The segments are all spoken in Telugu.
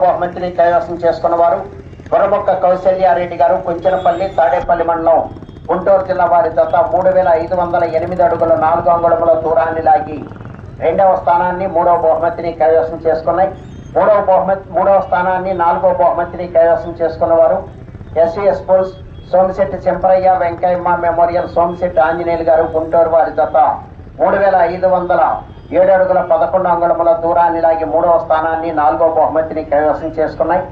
బహుమతిని కైవసం చేసుకున్న వారు వరమొక్క కౌశల్యారెడ్డి గారు కుంచెనపల్లి తాడేపల్లి మండలం గుంటూరు జిల్లా వారి జత మూడు వేల ఐదు వందల ఎనిమిది అడుగుల నాలుగు అంగుళముల దూరాన్ని లాగి రెండవ స్థానాన్ని మూడవ బహుమతిని కైవసం చేసుకున్నాయి. మూడవ బహుమతి మూడవ స్థానాన్ని నాలుగవ బహుమతిని కైవసం చేసుకున్న వారు ఎస్వీఎస్ పోల్స్ సోమిశెట్టి చెంపరయ్య వెంకయ్యమ్మ మెమోరియల్ సోమిశెట్టి ఆంజనేయులు గారు గుంటూరు వారి జత మూడు వేల ఐదు వందల ఏడు అడుగుల పదకొండు అంగుళముల దూరాన్ని లాగి మూడవ స్థానాన్ని నాలుగో బహుమతిని కైవసం చేసుకున్నాయి.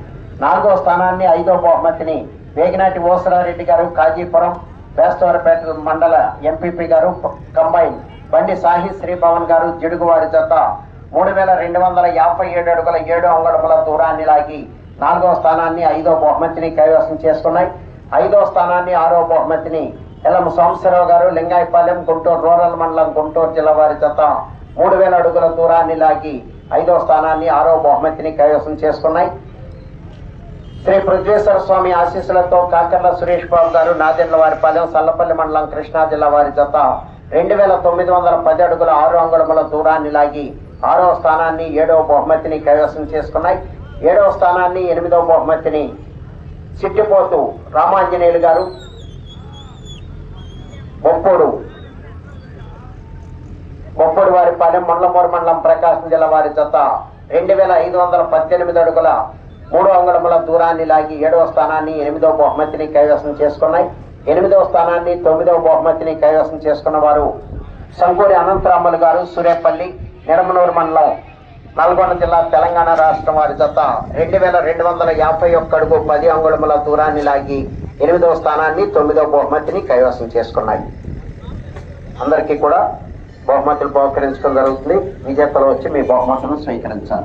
నాలుగో స్థానాన్ని ఐదో బహుమతిని వేగినాటి ఓసరారెడ్డి గారు కాజీపురం వేస్తవరపేట మండల ఎంపీపీ గారు కంబైన్ బండి సాహి శ్రీభవన్ గారు జిడుగువారి జత మూడు వేల రెండు వందల యాభై ఏడు అడుగుల ఏడు అంగుళముల దూరాన్ని లాగి నాలుగో స్థానాన్ని ఐదో బహుమతిని కైవసం చేసుకున్నాయి. ఐదో స్థానాన్ని ఆరో బహుమతిని ఎలం సోమశివరావు గారు లింగాయపాలెం గుంటూరు రూరల్ మండలం గుంటూరు జిల్లా వారి జత మూడు వేల అడుగుల దూరాన్ని లాగి ఐదో స్థానాన్ని ఆరో బహుమతిని కైవసం చేసుకున్నాయి శ్రీ పృథ్వేశ్వర స్వామి ఆశీస్సులతో కాకర్ల సురేష్ బాబు గారు నాదెండ్ల పదం సల్లపల్లి మండలం కృష్ణా జిల్లా వారి జత రెండు వేల తొమ్మిది వందల పది అడుగుల ఆరు అంగుళముల దూరాన్ని లాగి ఆరో స్థానాన్ని ఏడవ బహుమతిని కైవసం చేసుకున్నాయి ఏడవ స్థానాన్ని ఎనిమిదవ బహుమతిని చిట్టిపోతు రామాంజనేయులు గారు బొప్పూడు పాలెం మండలమూరు మండలం ప్రకాశం జిల్లా వారి జత రెండు వేల ఐదు వందల పద్దెనిమిది అడుగుల మూడు అంగుళముల దూరాన్ని లాగి ఏడవ స్థానాన్ని ఎనిమిదవ బహుమతిని కైవసం చేసుకున్నాయి. ఎనిమిదవ స్థానాన్ని తొమ్మిదవ బహుమతిని కైవసం చేసుకున్న వారు సంకూరి అనంతరాములు గారు సూర్యపల్లి నిడమనూరు మండలం నల్గొండ జిల్లా తెలంగాణ రాష్ట్రం వారి జత రెండు వేల రెండు వందల యాభై ఒక్క అడుగు పది అంగుళముల దూరాన్ని లాగి ఎనిమిదవ స్థానాన్ని తొమ్మిదవ బహుమతిని కైవసం చేసుకున్నాయి. అందరికీ కూడా బహుమతులు బహుకరించడం జరుగుతుంది విజేతలు వచ్చి మీ బహుమతులను స్వీకరించాలి.